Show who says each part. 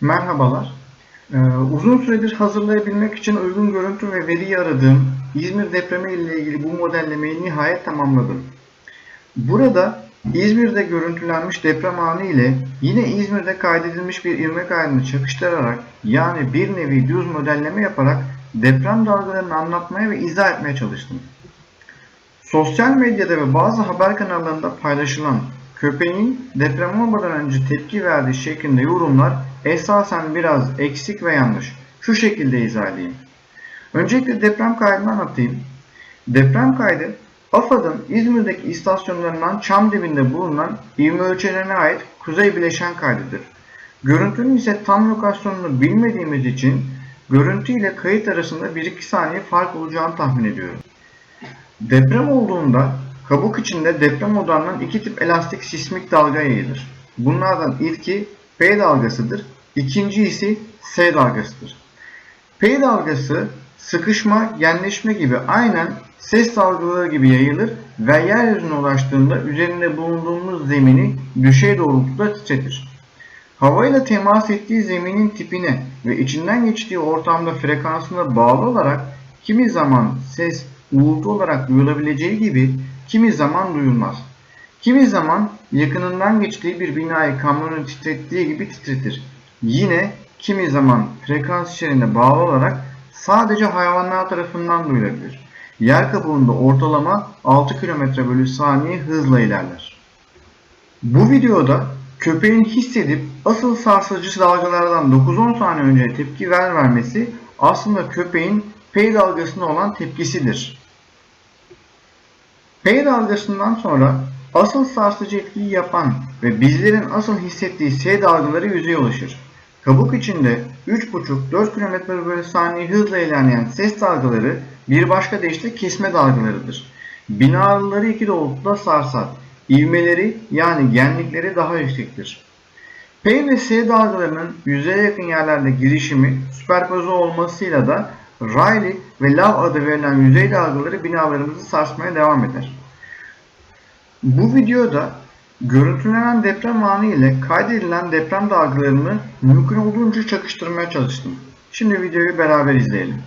Speaker 1: Merhabalar. Ee, uzun süredir hazırlayabilmek için uygun görüntü ve veriyi aradığım İzmir depremi ile ilgili bu modellemeyi nihayet tamamladım. Burada İzmir'de görüntülenmiş deprem anı ile yine İzmir'de kaydedilmiş bir ivme kaydını çakıştırarak yani bir nevi düz modelleme yaparak deprem dalgalarını anlatmaya ve izah etmeye çalıştım. Sosyal medyada ve bazı haber kanallarında paylaşılan köpeğin deprem olmadan önce tepki verdiği şeklinde yorumlar esasen biraz eksik ve yanlış. Şu şekilde izah edeyim. Öncelikle deprem kaydını anlatayım. Deprem kaydı AFAD'ın İzmir'deki istasyonlarından çam dibinde bulunan ivme ölçelerine ait kuzey bileşen kaydıdır. Görüntünün ise tam lokasyonunu bilmediğimiz için görüntü ile kayıt arasında 1-2 saniye fark olacağını tahmin ediyorum. Deprem olduğunda kabuk içinde deprem odağından iki tip elastik sismik dalga yayılır. Bunlardan ilki P dalgasıdır, ikinci ise S dalgasıdır. P dalgası sıkışma, genleşme gibi aynen ses dalgaları gibi yayılır ve yeryüzüne ulaştığında üzerinde bulunduğumuz zemini düşey doğrultuda titretir. Havayla temas ettiği zeminin tipine ve içinden geçtiği ortamda frekansına bağlı olarak kimi zaman ses uğultu olarak duyulabileceği gibi kimi zaman duyulmaz. Kimi zaman yakınından geçtiği bir binayı kamyonun titrettiği gibi titretir. Yine kimi zaman frekans içeriğine bağlı olarak sadece hayvanlar tarafından duyulabilir. Yer kabuğunda ortalama 6 km bölü saniye hızla ilerler. Bu videoda köpeğin hissedip asıl sarsıcı dalgalardan 9-10 saniye önce tepki ver vermesi aslında köpeğin P dalgasına olan tepkisidir. P dalgasından sonra asıl sarsıcı etkiyi yapan ve bizlerin asıl hissettiği S dalgaları yüzeye ulaşır. Kabuk içinde 3,5-4 km bölü saniye hızla ilerleyen ses dalgaları bir başka deyişle kesme dalgalarıdır. Binalıları iki doğrultuda sarsar. İvmeleri yani genlikleri daha yüksektir. P ve S dalgalarının yüzeye yakın yerlerde girişimi süperpoze olmasıyla da Rayleigh ve Love adı verilen yüzey dalgaları binalarımızı sarsmaya devam eder. Bu videoda görüntülenen deprem anı ile kaydedilen deprem dalgalarını mümkün olduğunca çakıştırmaya çalıştım. Şimdi videoyu beraber izleyelim.